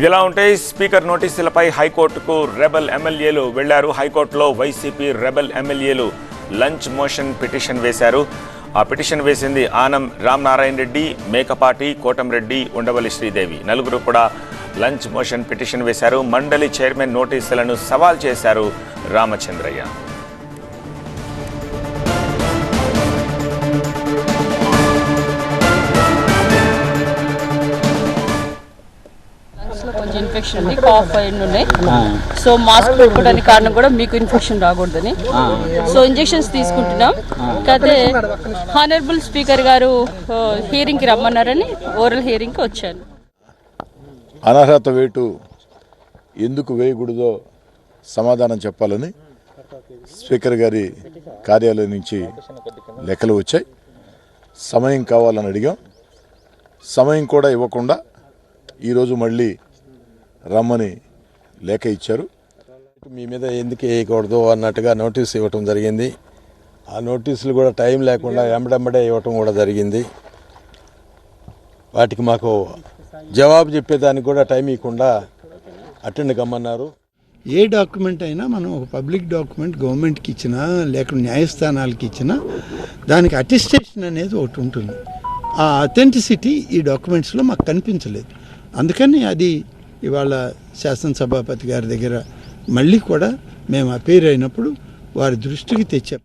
ఇదిలా ఉంటే స్పీకర్ నోటీసులపై హైకోర్టుకు రెబల్ ఎమ్మెల్యేలు వెళ్ళారు. హైకోర్టులో వైసీపీ రెబల్ ఎమ్మెల్యేలు లంచ్ మోషన్ పిటిషన్ వేశారు. ఆ పిటిషన్ వేసింది ఆనం రామనారాయణ రెడ్డి మేకపాటి కోటంరెడ్డి ఉండవల్లి శ్రీదేవి. నలుగురు కూడా లంచ్ మోషన్ పిటిషన్ వేశారు. మండలి చైర్మన్ నోటీసులను సవాల్ చేశారు రామచంద్రయ్య. ఇన్ఫెక్షన్ ఉంది కాఫ్ అయ్యి ఉన్నాయి సో మాస్క్ పెట్టుకోవడానికి కారణం కూడా మీకు ఇన్ఫెక్షన్ రాకూడదని. సో ఇంజెక్షన్స్ తీసుకుంటున్నాం. కాకపోతే హానరబుల్ స్పీకర్ గారు హియరింగ్కి రమ్మన్నారని ఓరల్ హియరింగ్కి వచ్చాను. అనర్హత వేటు ఎందుకు వేయకూడదో సమాధానం చెప్పాలని స్పీకర్ గారి కార్యాలయం నుంచి లెక్కలు వచ్చాయి. సమయం కావాలని అడిగాం. సమయం కూడా ఇవ్వకుండా ఈరోజు మళ్ళీ రమ్మని లేఖ ఇచ్చారు. మీ మీద ఎందుకు వేయకూడదు అన్నట్టుగా నోటీస్ ఇవ్వటం జరిగింది. ఆ నోటీసులు కూడా టైం లేకుండా వెంబడెంబడే ఇవ్వటం కూడా జరిగింది. వాటికి మాకు జవాబు చెప్పేదానికి కూడా టైం ఇవ్వకుండా అటెండ్ కమ్మన్నారు. ఏ డాక్యుమెంట్ అయినా మనం ఒక పబ్లిక్ డాక్యుమెంట్ గవర్నమెంట్కి ఇచ్చినా లేకుంటే న్యాయస్థానాలకి ఇచ్చినా దానికి అటెస్టేషన్ అనేది ఒకటి ఉంటుంది. ఆ అథెంటిసిటీ ఈ డాక్యుమెంట్స్లో మాకు కనిపించలేదు. అందుకని అది ఇవాళ శాసనసభాపతి గారి దగ్గర మళ్ళీ కూడా మేము అపేర్ అయినప్పుడు వారి దృష్టికి తెచ్చే